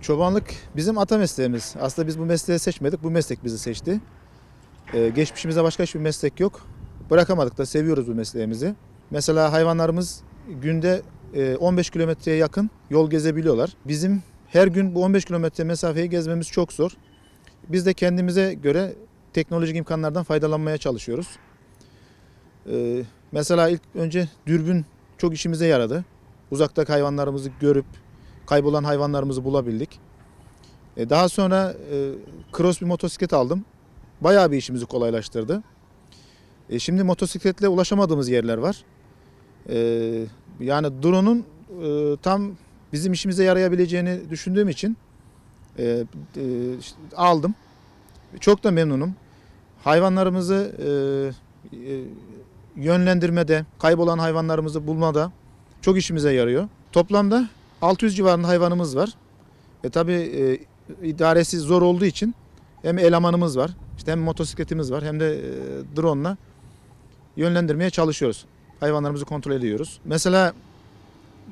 Çobanlık bizim ata mesleğimiz. Aslında biz bu mesleği seçmedik, bu meslek bizi seçti. Ee, geçmişimizde başka hiçbir meslek yok. Bırakamadık da seviyoruz bu mesleğimizi. Mesela hayvanlarımız günde e, 15 kilometreye yakın yol gezebiliyorlar. Bizim her gün bu 15 kilometre mesafeyi gezmemiz çok zor. Biz de kendimize göre teknolojik imkanlardan faydalanmaya çalışıyoruz. Ee, mesela ilk önce dürbün çok işimize yaradı. Uzaktaki hayvanlarımızı görüp kaybolan hayvanlarımızı bulabildik. E, daha sonra e, cross bir motosiklet aldım. Bayağı bir işimizi kolaylaştırdı. E, şimdi motosikletle ulaşamadığımız yerler var. E, yani drone'un e, tam bizim işimize yarayabileceğini düşündüğüm için e, e, işte aldım. Çok da memnunum. Hayvanlarımızı e, e, yönlendirmede, kaybolan hayvanlarımızı bulmada çok işimize yarıyor. Toplamda 600 civarında hayvanımız var. E tabi e, idaresi zor olduğu için hem elemanımız var, işte hem motosikletimiz var hem de e, drone'la yönlendirmeye çalışıyoruz. Hayvanlarımızı kontrol ediyoruz. Mesela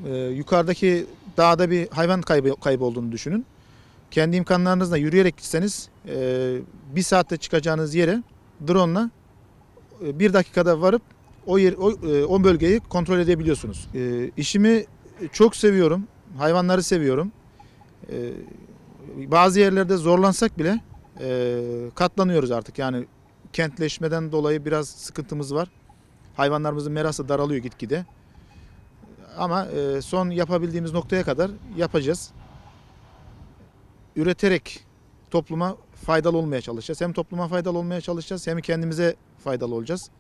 e, yukarıdaki dağda bir hayvan kaybı, kaybı olduğunu düşünün. Kendi imkanlarınızla yürüyerek gitseniz e, bir saatte çıkacağınız yere drone'la e, bir dakikada varıp o yer, o, e, o bölgeyi kontrol edebiliyorsunuz. E, işimi çok seviyorum. Hayvanları seviyorum. E, bazı yerlerde zorlansak bile e, katlanıyoruz artık. Yani kentleşmeden dolayı biraz sıkıntımız var. Hayvanlarımızın merası daralıyor gitgide. Ama e, son yapabildiğimiz noktaya kadar yapacağız. Üreterek topluma faydalı olmaya çalışacağız. Hem topluma faydalı olmaya çalışacağız hem kendimize faydalı olacağız.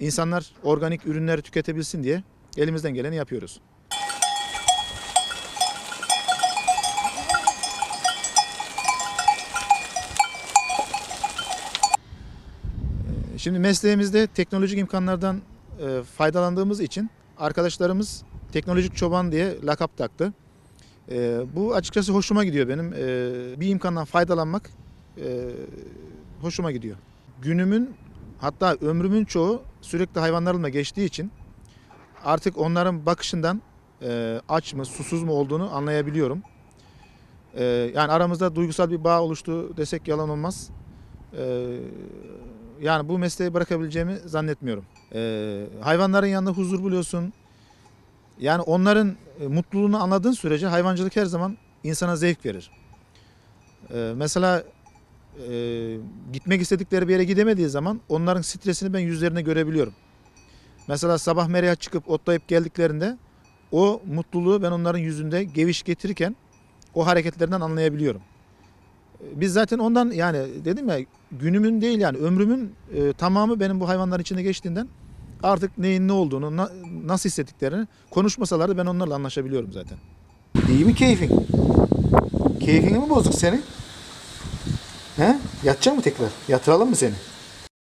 İnsanlar organik ürünleri tüketebilsin diye elimizden geleni yapıyoruz. Şimdi mesleğimizde teknolojik imkanlardan e, faydalandığımız için arkadaşlarımız teknolojik çoban diye lakap taktı. E, bu açıkçası hoşuma gidiyor benim. E, bir imkandan faydalanmak e, hoşuma gidiyor. Günümün hatta ömrümün çoğu sürekli hayvanlarımla geçtiği için artık onların bakışından e, aç mı susuz mu olduğunu anlayabiliyorum. E, yani aramızda duygusal bir bağ oluştu desek yalan olmaz. E, yani bu mesleği bırakabileceğimi zannetmiyorum. Ee, hayvanların yanında huzur buluyorsun. Yani onların e, mutluluğunu anladığın sürece hayvancılık her zaman insana zevk verir. Ee, mesela e, gitmek istedikleri bir yere gidemediği zaman onların stresini ben yüzlerine görebiliyorum. Mesela sabah meraya çıkıp otlayıp geldiklerinde o mutluluğu ben onların yüzünde geviş getirirken o hareketlerinden anlayabiliyorum. Biz zaten ondan yani dedim ya günümün değil yani ömrümün e, tamamı benim bu hayvanların içinde geçtiğinden artık neyin ne olduğunu, na- nasıl hissettiklerini konuşmasalar da ben onlarla anlaşabiliyorum zaten. İyi mi keyfin? Keyfini mi bozduk senin? He? Yatacak mı tekrar? Yatıralım mı seni?